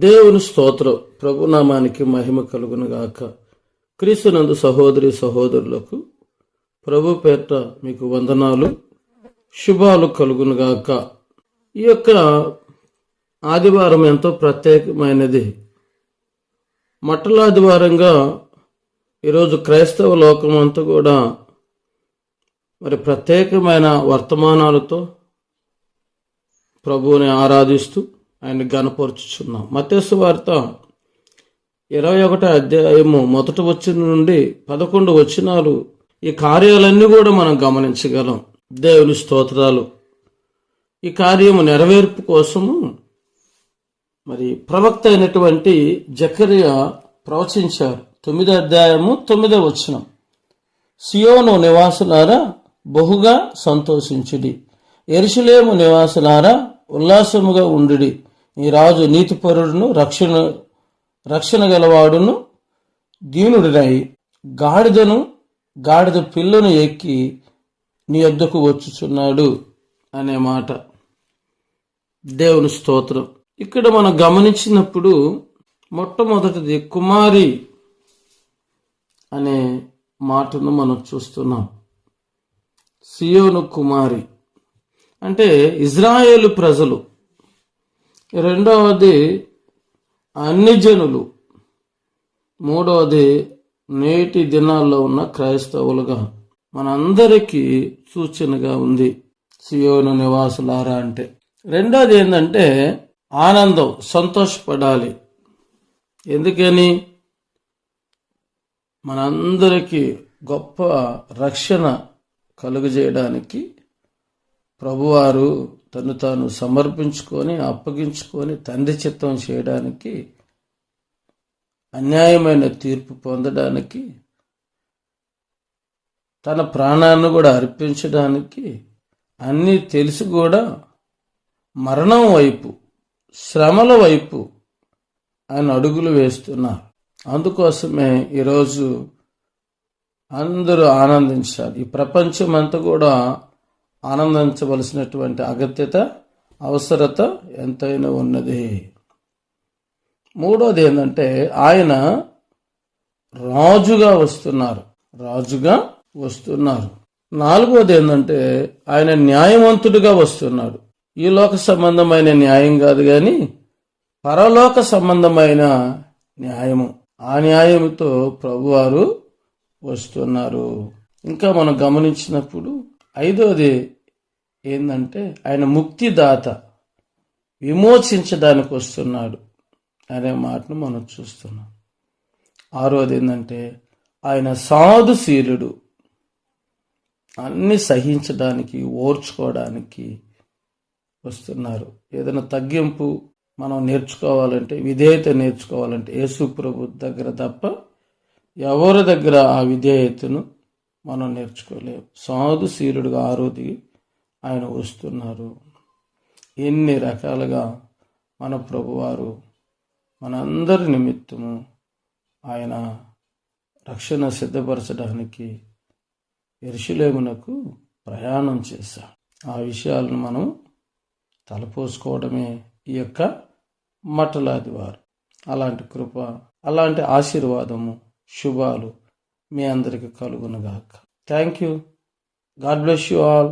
దేవుని స్తోత్రం. ప్రభునామానికి మహిమ కలుగును గాక క్రీస్తునందు సహోదరి సహోదరులకు ప్రభు పేట మీకు వందనాలు శుభాలు కలుగును గాక ఈ యొక్క ఆదివారం ఎంతో ప్రత్యేకమైనది. మట్టలాదివారంగా ఈరోజు క్రైస్తవ లోకం అంతా కూడా మరి ప్రత్యేకమైన వర్తమానాలతో ప్రభువుని ఆరాధిస్తూ ఆయన గనపరుచుచున్నాం మత్స్సు వార్త ఇరవై ఒకటో అధ్యాయము మొదటి వచ్చిన నుండి పదకొండు వచనాలు. ఈ కార్యాలన్నీ కూడా మనం గమనించగలం. దేవుని స్తోత్రాలు. ఈ కార్యము నెరవేర్పు కోసము మరి ప్రవక్త అయినటువంటి జకరియా ప్రవచించారు. తొమ్మిదో అధ్యాయము తొమ్మిదో వచనం. సియోను నివాసులారా బహుగా సంతోషించుడి. ఎరుసలేము నివాసులారా ఉల్లాసముగా ఉండుడి. ఈ రాజు నీతిపరుడును రక్షణ రక్షణ గలవాడును దీనుడినై గాడిదను గాడిద పిల్లను ఎక్కి నీ వద్దకు వచ్చుచున్నాడు అనే మాట. దేవుని స్తోత్రం. ఇక్కడ మనం గమనించినప్పుడు మొట్టమొదటిది కుమారి అనే మాటను మనం చూస్తున్నాం. సియోను కుమారి. అంటే ఇజ్రాయేలు ప్రజలు రెండవది అన్ని జనులు. మూడవది నేటి దినాల్లో ఉన్న క్రైస్తవులుగా మనందరికీ సూచనగా ఉంది. సియోను నివాసులారా అంటే. రెండోది ఏంటంటే ఆనందం సంతోషపడాలి. ఎందుకని? మనందరికీ గొప్ప రక్షణ కలుగజేయడానికి ప్రభువారు తను తాను సమర్పించుకొని అప్పగించుకొని తండ్రి చిత్తం చేయడానికి అన్యాయమైన తీర్పు పొందడానికి తన ప్రాణాన్ని కూడా అర్పించడానికి అన్నీ తెలిసి కూడా మరణం వైపు శ్రమల వైపు ఆయన అడుగులు వేస్తున్నారు. అందుకోసమే ఈరోజు అందరూ ఆనందించాలి. ఈ ప్రపంచం అంతా కూడా ఆనందించవలసినటువంటి అగత్యత అవసరత ఎంతైనా ఉన్నది. మూడోది ఏంటంటే ఆయన రాజుగా వస్తున్నారు. రాజుగా వస్తున్నారు. నాలుగోది ఏంటంటే ఆయన న్యాయవంతుడిగా వస్తున్నాడు. ఈ లోక సంబంధమైన న్యాయం కాదు కానీ పరలోక సంబంధమైన న్యాయము. ఆ న్యాయంతో ప్రభువారు వస్తున్నారు. ఇంకా మనం గమనించినప్పుడు ఐదోది ఏంటంటే ఆయన ముక్తిదాత విమోచించడానికి వస్తున్నాడు అనే మాటను మనం చూస్తున్నాం. ఆరోది ఏంటంటే ఆయన సాధుశీలుడు అన్ని సహించడానికి ఓర్చుకోవడానికి వస్తున్నారు. ఏదైనా తగ్గింపు మనం నేర్చుకోవాలంటే విధేయత నేర్చుకోవాలంటే యేసు ప్రభు దగ్గర తప్ప ఎవరి దగ్గర ఆ విధేయతను మనం నేర్చుకోలేము సాధుశీలుడుగా ఆరోది ఆయన వస్తున్నారు. ఎన్ని రకాలుగా మన ప్రభువారు మనందరి నిమిత్తము ఆయన రక్షణ సిద్ధపరచడానికి ఎరుషులేమునకు ప్రయాణం చేశాం ఆ విషయాలను మనం తలపోసుకోవడమే ఈ యొక్క మట్టలాదివారు అలాంటి కృప అలాంటి ఆశీర్వాదము శుభాలు మీ అందరికి కలుగునుగాక. Thank you God bless you all